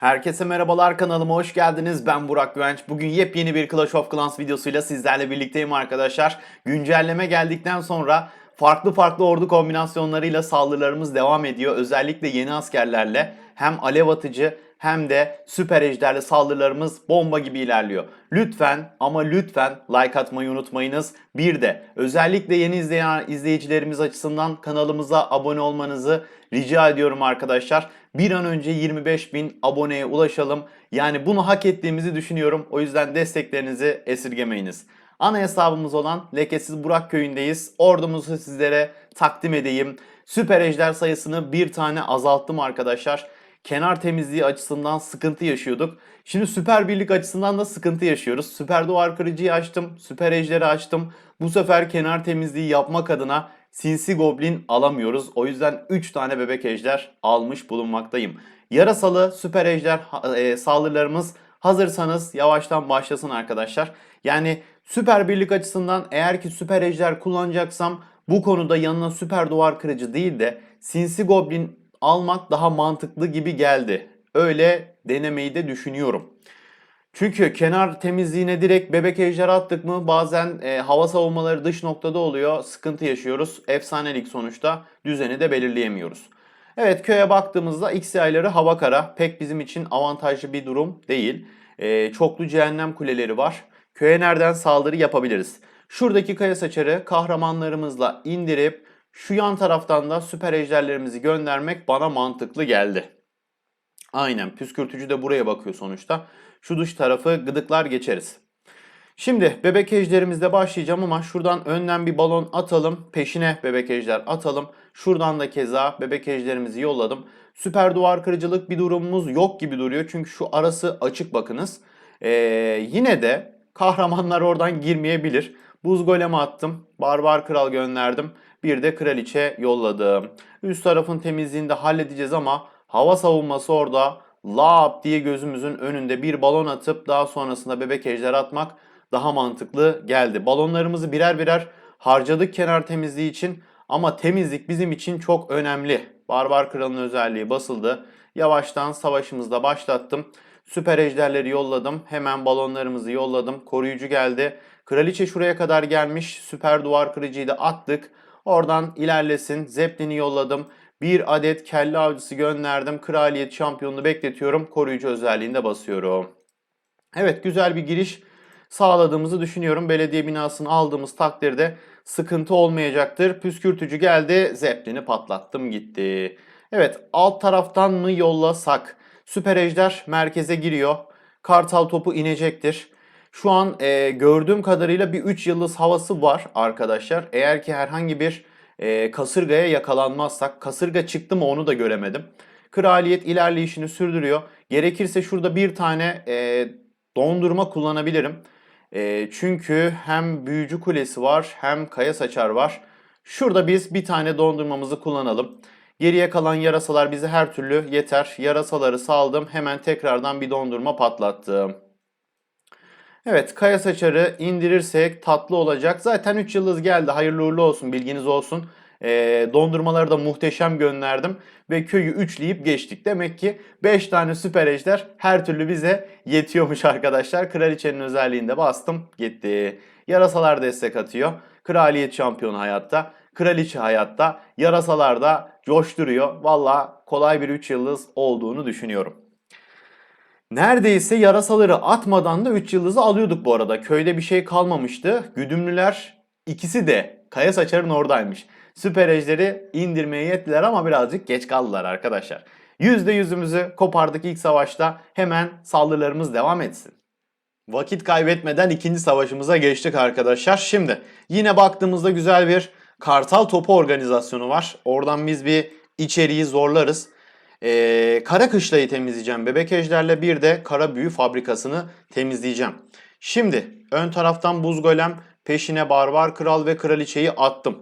Herkese merhabalar kanalıma hoş geldiniz. Ben Burak Güvenç. Bugün yepyeni bir Clash of Clans videosuyla sizlerle birlikteyim arkadaşlar. Güncelleme geldikten sonra farklı farklı ordu kombinasyonlarıyla saldırılarımız devam ediyor. Özellikle yeni askerlerle hem alev atıcı hem de süper ejderli saldırılarımız bomba gibi ilerliyor. Lütfen ama lütfen like atmayı unutmayınız. Bir de özellikle yeni izleyen izleyicilerimiz açısından kanalımıza abone olmanızı rica ediyorum arkadaşlar. Bir an önce 25 bin aboneye ulaşalım. Yani bunu hak ettiğimizi düşünüyorum. O yüzden desteklerinizi esirgemeyiniz. Ana hesabımız olan Lekesiz Burak köyündeyiz. Ordumuzu sizlere takdim edeyim. Süper ejder sayısını bir tane azalttım arkadaşlar. Kenar temizliği açısından sıkıntı yaşıyorduk. Şimdi süper birlik açısından da sıkıntı yaşıyoruz. Süper duvar kırıcıyı açtım. Süper ejderi açtım. Bu sefer kenar temizliği yapmak adına sinsi goblin alamıyoruz. O yüzden 3 tane bebek ejder almış bulunmaktayım. Yarasalı süper ejder e, saldırılarımız hazırsanız yavaştan başlasın arkadaşlar. Yani süper birlik açısından eğer ki süper ejder kullanacaksam bu konuda yanına süper duvar kırıcı değil de sinsi goblin almak daha mantıklı gibi geldi. Öyle denemeyi de düşünüyorum. Çünkü kenar temizliğine direkt bebek ejder attık mı bazen e, hava savunmaları dış noktada oluyor. Sıkıntı yaşıyoruz. Efsanelik sonuçta düzeni de belirleyemiyoruz. Evet köye baktığımızda X yayları hava kara. Pek bizim için avantajlı bir durum değil. E, çoklu cehennem kuleleri var. Köye nereden saldırı yapabiliriz? Şuradaki kaya saçarı kahramanlarımızla indirip şu yan taraftan da süper ejderlerimizi göndermek bana mantıklı geldi. Aynen püskürtücü de buraya bakıyor sonuçta. Şu dış tarafı gıdıklar geçeriz. Şimdi bebek ejderimizle başlayacağım ama şuradan önden bir balon atalım. Peşine bebek ejder atalım. Şuradan da keza bebek ejderimizi yolladım. Süper duvar kırıcılık bir durumumuz yok gibi duruyor. Çünkü şu arası açık bakınız. Ee, yine de kahramanlar oradan girmeyebilir. Buz golemi attım. Barbar kral gönderdim. Bir de kraliçe yolladım. Üst tarafın temizliğini de halledeceğiz ama hava savunması orada lap diye gözümüzün önünde bir balon atıp daha sonrasında bebek ejder atmak daha mantıklı geldi. Balonlarımızı birer birer harcadık kenar temizliği için ama temizlik bizim için çok önemli. Barbar kralın özelliği basıldı. Yavaştan savaşımızda başlattım. Süper ejderleri yolladım. Hemen balonlarımızı yolladım. Koruyucu geldi. Kraliçe şuraya kadar gelmiş. Süper duvar kırıcıyı da attık. Oradan ilerlesin. Zeppelin'i yolladım. Bir adet kelle avcısı gönderdim. Kraliyet şampiyonunu bekletiyorum. Koruyucu özelliğinde basıyorum. Evet güzel bir giriş sağladığımızı düşünüyorum. Belediye binasını aldığımız takdirde sıkıntı olmayacaktır. Püskürtücü geldi. Zeppelin'i patlattım gitti. Evet alt taraftan mı yollasak? Süper Ejder merkeze giriyor. Kartal topu inecektir. Şu an e, gördüğüm kadarıyla bir 3 yıldız havası var arkadaşlar. Eğer ki herhangi bir e, kasırgaya yakalanmazsak. Kasırga çıktı mı onu da göremedim. Kraliyet ilerleyişini sürdürüyor. Gerekirse şurada bir tane e, dondurma kullanabilirim. E, çünkü hem büyücü kulesi var hem kaya saçar var. Şurada biz bir tane dondurmamızı kullanalım. Geriye kalan yarasalar bize her türlü yeter. Yarasaları saldım. Hemen tekrardan bir dondurma patlattım. Evet kaya saçarı indirirsek tatlı olacak. Zaten 3 yıldız geldi. Hayırlı uğurlu olsun bilginiz olsun. Ee, dondurmaları da muhteşem gönderdim. Ve köyü üçleyip geçtik. Demek ki 5 tane süper ejder her türlü bize yetiyormuş arkadaşlar. Kraliçenin özelliğinde bastım gitti. Yarasalar destek atıyor. Kraliyet şampiyonu hayatta. Kraliçe hayatta. Yarasalar da coşturuyor. Valla kolay bir 3 yıldız olduğunu düşünüyorum. Neredeyse yarasaları atmadan da 3 yıldızı alıyorduk bu arada. Köyde bir şey kalmamıştı. Güdümlüler ikisi de Kaya Saçar'ın oradaymış. Süper ejderi indirmeye yettiler ama birazcık geç kaldılar arkadaşlar. %100'ümüzü kopardık ilk savaşta. Hemen saldırılarımız devam etsin. Vakit kaybetmeden ikinci savaşımıza geçtik arkadaşlar. Şimdi yine baktığımızda güzel bir kartal topu organizasyonu var. Oradan biz bir içeriği zorlarız. Ee, kara kışlayı temizleyeceğim bebek ejderle bir de kara büyü fabrikasını temizleyeceğim. Şimdi ön taraftan buz golem peşine barbar kral ve kraliçeyi attım.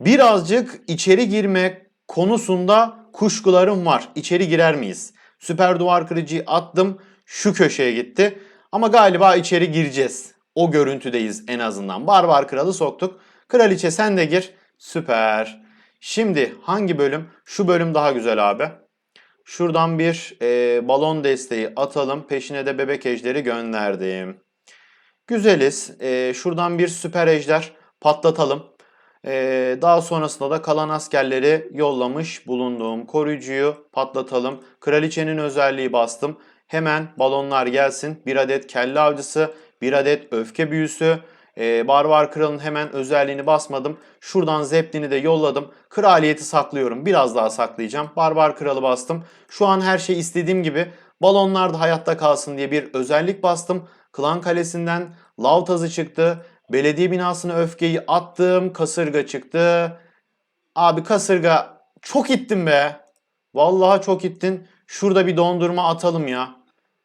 Birazcık içeri girme konusunda kuşkularım var. İçeri girer miyiz? Süper duvar kırıcıyı attım. Şu köşeye gitti. Ama galiba içeri gireceğiz. O görüntüdeyiz en azından. Barbar kralı soktuk. Kraliçe sen de gir. Süper. Şimdi hangi bölüm? Şu bölüm daha güzel abi. Şuradan bir e, balon desteği atalım. Peşine de bebek ejderi gönderdim. Güzeliz. E, şuradan bir süper ejder patlatalım. E, daha sonrasında da kalan askerleri yollamış bulunduğum koruyucuyu patlatalım. Kraliçenin özelliği bastım. Hemen balonlar gelsin. Bir adet kelle avcısı, bir adet öfke büyüsü. E, Barbar Kral'ın hemen özelliğini basmadım. Şuradan Zeppelin'i de yolladım. Kraliyeti saklıyorum. Biraz daha saklayacağım. Barbar Kral'ı bastım. Şu an her şey istediğim gibi. Balonlar da hayatta kalsın diye bir özellik bastım. Klan Kalesi'nden lav tazı çıktı. Belediye binasına öfkeyi attım. Kasırga çıktı. Abi kasırga çok ittin be. Vallahi çok ittin. Şurada bir dondurma atalım ya.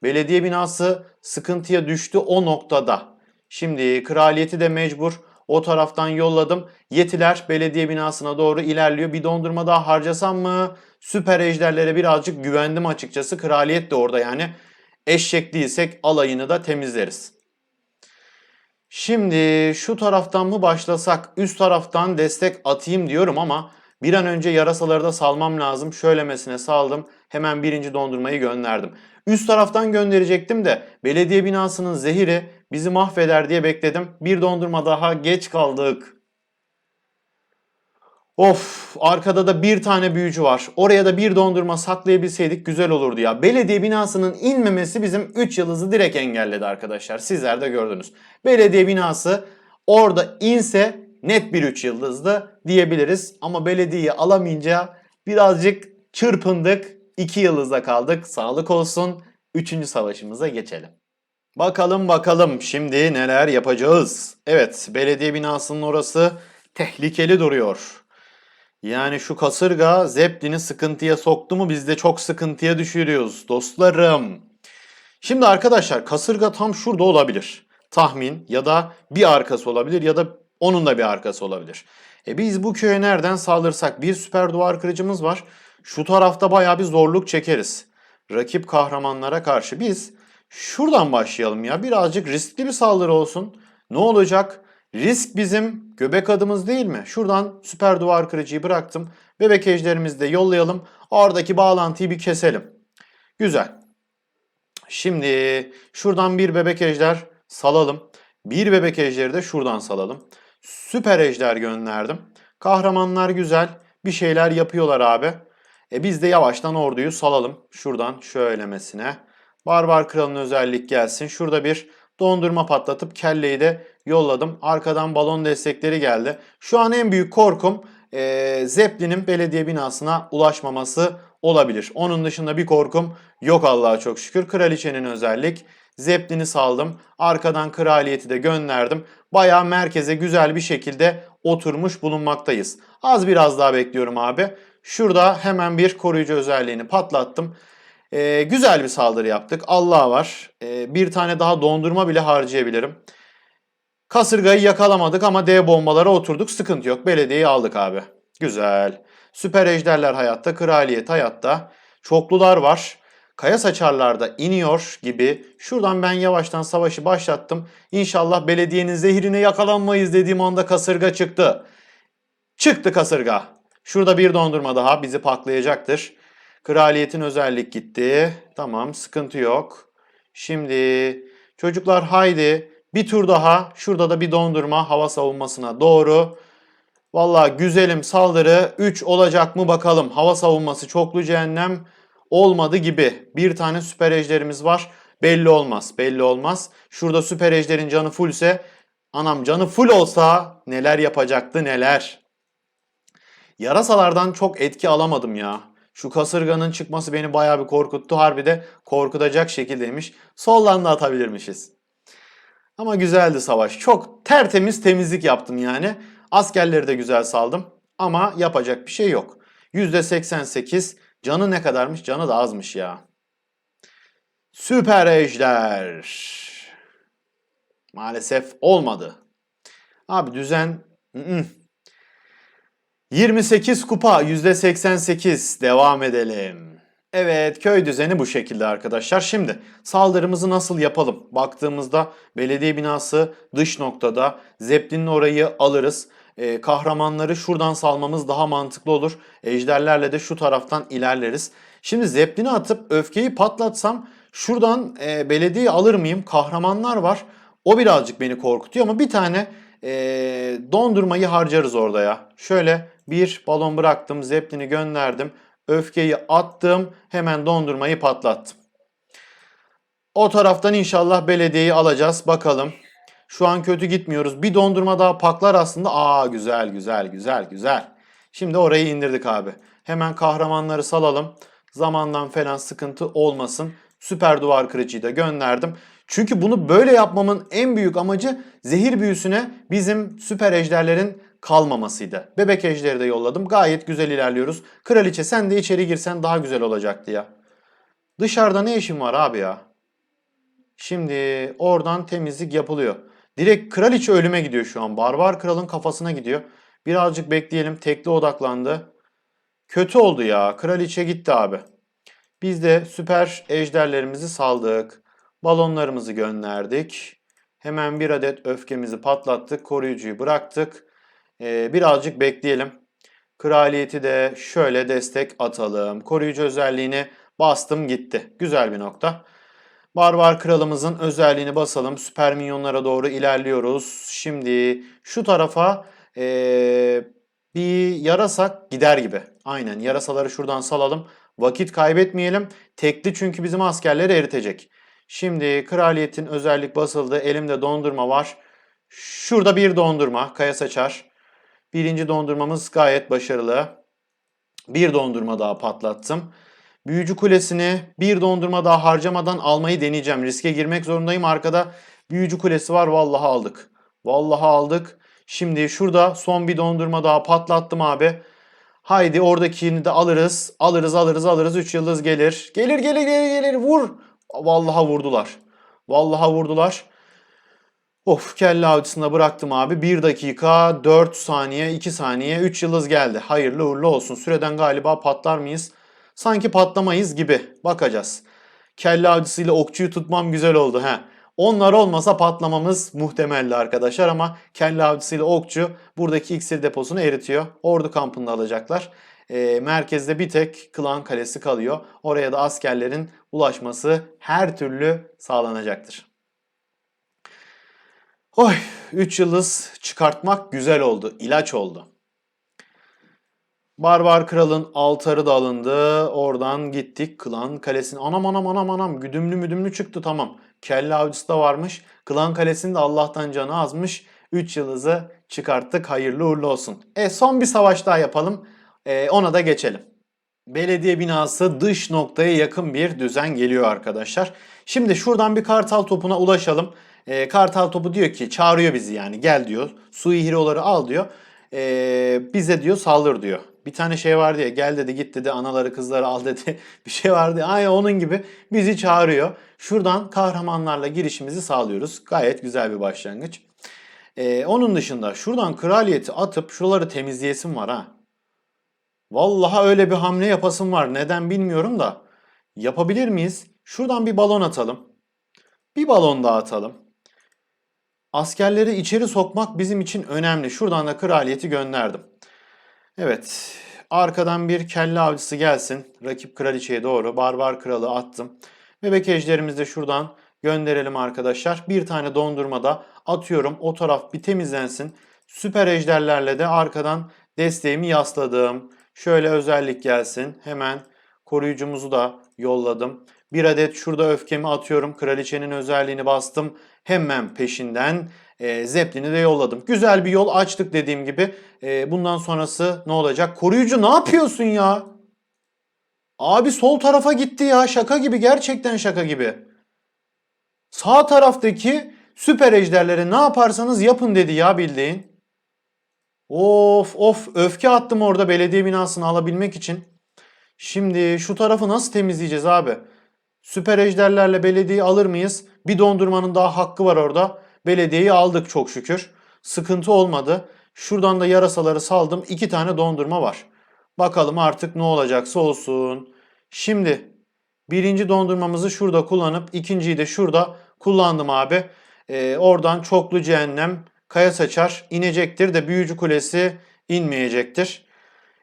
Belediye binası sıkıntıya düştü o noktada. Şimdi kraliyeti de mecbur o taraftan yolladım. Yetiler belediye binasına doğru ilerliyor. Bir dondurma daha harcasam mı? Süper ejderlere birazcık güvendim açıkçası. Kraliyet de orada yani. Eşek değilsek alayını da temizleriz. Şimdi şu taraftan mı başlasak? Üst taraftan destek atayım diyorum ama bir an önce yarasaları da salmam lazım. Şöylemesine saldım. Hemen birinci dondurmayı gönderdim. Üst taraftan gönderecektim de belediye binasının zehiri bizi mahveder diye bekledim. Bir dondurma daha geç kaldık. Of arkada da bir tane büyücü var. Oraya da bir dondurma saklayabilseydik güzel olurdu ya. Belediye binasının inmemesi bizim 3 yıldızı direkt engelledi arkadaşlar. Sizler de gördünüz. Belediye binası orada inse net bir 3 yıldızdı diyebiliriz. Ama belediyeyi alamayınca birazcık çırpındık. 2 yıldızda kaldık. Sağlık olsun. 3. savaşımıza geçelim. Bakalım bakalım şimdi neler yapacağız. Evet belediye binasının orası tehlikeli duruyor. Yani şu kasırga Zeppelin'i sıkıntıya soktu mu biz de çok sıkıntıya düşürüyoruz dostlarım. Şimdi arkadaşlar kasırga tam şurada olabilir. Tahmin ya da bir arkası olabilir ya da onun da bir arkası olabilir. E biz bu köye nereden saldırsak bir süper duvar kırıcımız var. Şu tarafta bayağı bir zorluk çekeriz. Rakip kahramanlara karşı biz şuradan başlayalım ya. Birazcık riskli bir saldırı olsun. Ne olacak? Risk bizim göbek adımız değil mi? Şuradan süper duvar kırıcıyı bıraktım. Bebek ejderimizi de yollayalım. Oradaki bağlantıyı bir keselim. Güzel. Şimdi şuradan bir bebek ejder salalım. Bir bebek ejderi de şuradan salalım. Süper ejder gönderdim. Kahramanlar güzel. Bir şeyler yapıyorlar abi. E biz de yavaştan orduyu salalım. Şuradan şöylemesine. Barbar kralın özellik gelsin. Şurada bir dondurma patlatıp kelleyi de yolladım. Arkadan balon destekleri geldi. Şu an en büyük korkum e, Zeppelin'in belediye binasına ulaşmaması olabilir. Onun dışında bir korkum yok Allah'a çok şükür. Kraliçenin özellik. Zeppelin'i saldım. Arkadan kraliyeti de gönderdim. Baya merkeze güzel bir şekilde oturmuş bulunmaktayız. Az biraz daha bekliyorum abi. Şurada hemen bir koruyucu özelliğini patlattım. Ee, güzel bir saldırı yaptık. Allah var. Ee, bir tane daha dondurma bile harcayabilirim. Kasırgayı yakalamadık ama dev bombalara oturduk. Sıkıntı yok. Belediyeyi aldık abi. Güzel. Süper ejderler hayatta. Kraliyet hayatta. Çoklular var. Kaya saçarlar da iniyor gibi. Şuradan ben yavaştan savaşı başlattım. İnşallah belediyenin zehrine yakalanmayız dediğim anda kasırga çıktı. Çıktı kasırga. Şurada bir dondurma daha bizi paklayacaktır. Kraliyetin özellik gitti. Tamam sıkıntı yok. Şimdi çocuklar haydi bir tur daha. Şurada da bir dondurma hava savunmasına doğru. Valla güzelim saldırı 3 olacak mı bakalım. Hava savunması çoklu cehennem olmadı gibi. Bir tane süper ejderimiz var. Belli olmaz. Belli olmaz. Şurada süper ejderin canı fullse anam canı full olsa neler yapacaktı neler. Yarasalardan çok etki alamadım ya. Şu kasırganın çıkması beni bayağı bir korkuttu. Harbi de korkutacak şekildeymiş. Soldan da atabilirmişiz. Ama güzeldi savaş. Çok tertemiz temizlik yaptım yani. Askerleri de güzel saldım. Ama yapacak bir şey yok. %88 canı ne kadarmış? Canı da azmış ya. Süper Ejder. Maalesef olmadı. Abi düzen... ı-ı. 28 kupa %88 devam edelim. Evet köy düzeni bu şekilde arkadaşlar. Şimdi saldırımızı nasıl yapalım? Baktığımızda belediye binası dış noktada. Zeppelin'in orayı alırız. Ee, kahramanları şuradan salmamız daha mantıklı olur. Ejderlerle de şu taraftan ilerleriz. Şimdi zeplini atıp öfkeyi patlatsam şuradan e, belediyeyi alır mıyım? Kahramanlar var. O birazcık beni korkutuyor ama bir tane e, dondurmayı harcarız orada ya. Şöyle bir balon bıraktım, zeplini gönderdim. Öfkeyi attım, hemen dondurmayı patlattım. O taraftan inşallah belediyeyi alacağız. Bakalım. Şu an kötü gitmiyoruz. Bir dondurma daha paklar aslında. Aa güzel güzel güzel güzel. Şimdi orayı indirdik abi. Hemen kahramanları salalım. Zamandan falan sıkıntı olmasın. Süper duvar kırıcıyı da gönderdim. Çünkü bunu böyle yapmamın en büyük amacı zehir büyüsüne bizim süper ejderlerin kalmamasıydı. Bebek ejderi de yolladım. Gayet güzel ilerliyoruz. Kraliçe sen de içeri girsen daha güzel olacaktı ya. Dışarıda ne işin var abi ya? Şimdi oradan temizlik yapılıyor. Direkt kraliçe ölüme gidiyor şu an. Barbar kralın kafasına gidiyor. Birazcık bekleyelim. Tekli odaklandı. Kötü oldu ya. Kraliçe gitti abi. Biz de süper ejderlerimizi saldık. Balonlarımızı gönderdik. Hemen bir adet öfkemizi patlattık. Koruyucuyu bıraktık. Ee, birazcık bekleyelim. Kraliyeti de şöyle destek atalım. Koruyucu özelliğini bastım gitti. Güzel bir nokta. Barbar kralımızın özelliğini basalım. Süper minyonlara doğru ilerliyoruz. Şimdi şu tarafa ee, bir yarasak gider gibi. Aynen yarasaları şuradan salalım. Vakit kaybetmeyelim. Tekli çünkü bizim askerleri eritecek. Şimdi kraliyetin özellik basıldı. Elimde dondurma var. Şurada bir dondurma. Kaya saçar. Birinci dondurmamız gayet başarılı. Bir dondurma daha patlattım. Büyücü kulesini bir dondurma daha harcamadan almayı deneyeceğim. Riske girmek zorundayım. Arkada büyücü kulesi var. Vallahi aldık. Vallahi aldık. Şimdi şurada son bir dondurma daha patlattım abi. Haydi oradakini de alırız. Alırız alırız alırız. 3 yıldız gelir. Gelir gelir gelir gelir. Vur. Vallahi vurdular. Vallahi vurdular. Of kelle avcısına bıraktım abi. 1 dakika 4 saniye 2 saniye 3 yıldız geldi. Hayırlı uğurlu olsun. Süreden galiba patlar mıyız? Sanki patlamayız gibi. Bakacağız. Kelle avcısıyla okçuyu tutmam güzel oldu. He. Onlar olmasa patlamamız muhtemelli arkadaşlar ama kelle avcısıyla okçu buradaki iksir deposunu eritiyor. Ordu kampında alacaklar. E, merkezde bir tek klan kalesi kalıyor. Oraya da askerlerin ulaşması her türlü sağlanacaktır. Oy 3 yıldız çıkartmak güzel oldu. ilaç oldu. Barbar Kral'ın altarı da alındı. Oradan gittik Klan Kalesi'ne. Anam anam anam anam güdümlü müdümlü çıktı tamam. Kelle avcısı da varmış. Klan Kalesi'nin de Allah'tan canı azmış. 3 yıldızı çıkarttık. Hayırlı uğurlu olsun. E son bir savaş daha yapalım. E, ona da geçelim. Belediye binası dış noktaya yakın bir düzen geliyor arkadaşlar. Şimdi şuradan bir kartal topuna ulaşalım. E, kartal topu diyor ki çağırıyor bizi yani gel diyor. Sui hero'ları al diyor. E, bize diyor saldır diyor. Bir tane şey vardı ya gel dedi git dedi anaları kızları al dedi. bir şey vardı. Aynı onun gibi bizi çağırıyor. Şuradan kahramanlarla girişimizi sağlıyoruz. Gayet güzel bir başlangıç. Ee, onun dışında şuradan kraliyeti atıp şuraları temizleyesim var ha. Vallahi öyle bir hamle yapasım var. Neden bilmiyorum da. Yapabilir miyiz? Şuradan bir balon atalım. Bir balon daha atalım. Askerleri içeri sokmak bizim için önemli. Şuradan da kraliyeti gönderdim. Evet. Arkadan bir kelle avcısı gelsin. Rakip kraliçeye doğru. Barbar kralı attım. Bebek ejderimizi de şuradan gönderelim arkadaşlar. Bir tane dondurma da atıyorum. O taraf bir temizlensin. Süper ejderlerle de arkadan desteğimi yasladım. Şöyle özellik gelsin. Hemen koruyucumuzu da yolladım. Bir adet şurada öfkemi atıyorum. Kraliçenin özelliğini bastım. Hemen peşinden e, Zeppelin'i de yolladım. Güzel bir yol açtık dediğim gibi. E, bundan sonrası ne olacak? Koruyucu ne yapıyorsun ya? Abi sol tarafa gitti ya. Şaka gibi gerçekten şaka gibi. Sağ taraftaki süper ejderlere ne yaparsanız yapın dedi ya bildiğin. Of of öfke attım orada belediye binasını alabilmek için. Şimdi şu tarafı nasıl temizleyeceğiz abi? Süper ejderlerle belediyeyi alır mıyız? Bir dondurmanın daha hakkı var orada. Belediyeyi aldık çok şükür. Sıkıntı olmadı. Şuradan da yarasaları saldım. İki tane dondurma var. Bakalım artık ne olacaksa olsun. Şimdi birinci dondurmamızı şurada kullanıp ikinciyi de şurada kullandım abi. Ee, oradan çoklu cehennem kaya saçar inecektir de büyücü kulesi inmeyecektir.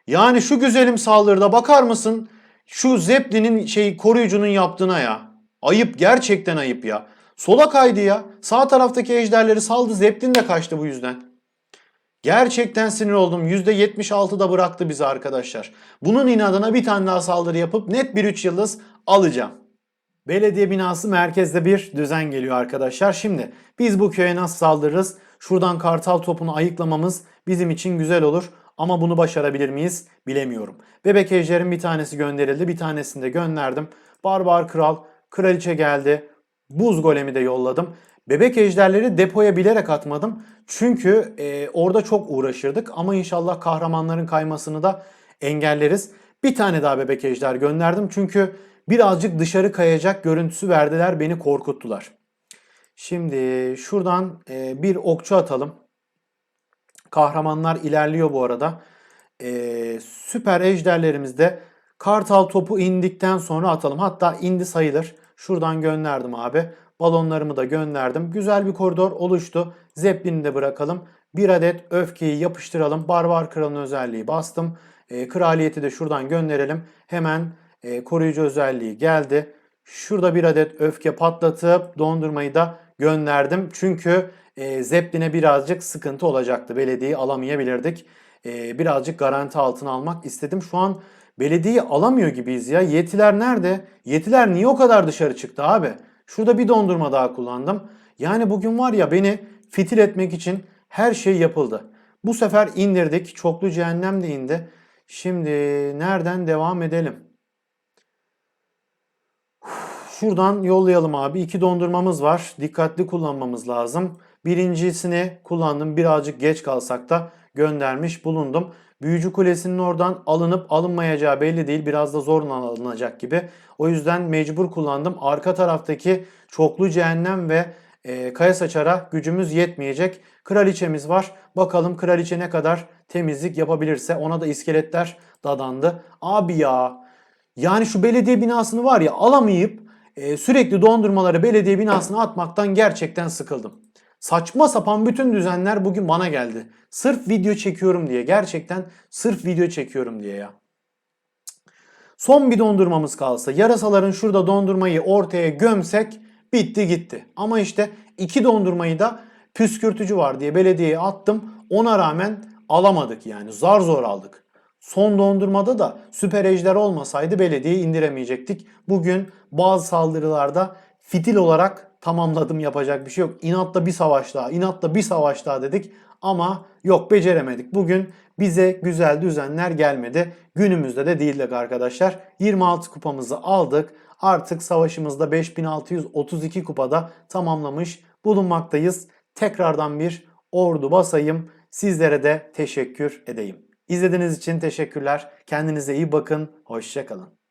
Yani şu güzelim saldırıda bakar mısın? Şu Zeppelin'in şey koruyucunun yaptığına ya. Ayıp gerçekten ayıp ya. Sola kaydı ya. Sağ taraftaki ejderleri saldı. Zeppelin de kaçtı bu yüzden. Gerçekten sinir oldum. %76'da bıraktı bizi arkadaşlar. Bunun inadına bir tane daha saldırı yapıp net bir 3 yıldız alacağım. Belediye binası merkezde bir düzen geliyor arkadaşlar. Şimdi biz bu köye nasıl saldırırız? Şuradan kartal topunu ayıklamamız bizim için güzel olur. Ama bunu başarabilir miyiz? Bilemiyorum. Bebek ejderin bir tanesi gönderildi. Bir tanesini de gönderdim. Barbar kral, kraliçe geldi. Buz golemi de yolladım. Bebek ejderleri depoya bilerek atmadım. Çünkü e, orada çok uğraşırdık. Ama inşallah kahramanların kaymasını da engelleriz. Bir tane daha bebek ejder gönderdim. Çünkü birazcık dışarı kayacak görüntüsü verdiler. Beni korkuttular. Şimdi şuradan e, bir okçu atalım. Kahramanlar ilerliyor bu arada. E, süper ejderlerimizde kartal topu indikten sonra atalım. Hatta indi sayılır. Şuradan gönderdim abi. Balonlarımı da gönderdim. Güzel bir koridor oluştu. Zeppelin'i de bırakalım. Bir adet öfkeyi yapıştıralım. Barbar kralın özelliği bastım. E, kraliyeti de şuradan gönderelim. Hemen e, koruyucu özelliği geldi. Şurada bir adet öfke patlatıp dondurmayı da gönderdim. Çünkü e, Zeppelin'e birazcık sıkıntı olacaktı. Belediyeyi alamayabilirdik. E, birazcık garanti altına almak istedim. Şu an belediyeyi alamıyor gibiyiz ya. Yetiler nerede? Yetiler niye o kadar dışarı çıktı abi? Şurada bir dondurma daha kullandım. Yani bugün var ya beni fitil etmek için her şey yapıldı. Bu sefer indirdik. Çoklu cehennem de indi. Şimdi nereden devam edelim? Şuradan yollayalım abi. İki dondurmamız var. Dikkatli kullanmamız lazım. Birincisini kullandım. Birazcık geç kalsak da göndermiş bulundum. Büyücü Kulesi'nin oradan alınıp alınmayacağı belli değil. Biraz da zorla alınacak gibi. O yüzden mecbur kullandım. Arka taraftaki çoklu cehennem ve e, kaya saçara gücümüz yetmeyecek. Kraliçemiz var. Bakalım kraliçe ne kadar temizlik yapabilirse. Ona da iskeletler dadandı. Abi ya. Yani şu belediye binasını var ya alamayıp e, sürekli dondurmaları belediye binasına atmaktan gerçekten sıkıldım. Saçma sapan bütün düzenler bugün bana geldi. Sırf video çekiyorum diye. Gerçekten sırf video çekiyorum diye ya. Son bir dondurmamız kalsa yarasaların şurada dondurmayı ortaya gömsek bitti gitti. Ama işte iki dondurmayı da püskürtücü var diye belediyeye attım. Ona rağmen alamadık yani zar zor aldık. Son dondurmada da süper ejder olmasaydı belediyeyi indiremeyecektik. Bugün bazı saldırılarda fitil olarak tamamladım yapacak bir şey yok. İnatla bir savaş daha, inatla bir savaş daha dedik ama yok beceremedik. Bugün bize güzel düzenler gelmedi. Günümüzde de değildik arkadaşlar. 26 kupamızı aldık. Artık savaşımızda 5632 kupada tamamlamış bulunmaktayız. Tekrardan bir ordu basayım. Sizlere de teşekkür edeyim. İzlediğiniz için teşekkürler. Kendinize iyi bakın. Hoşçakalın.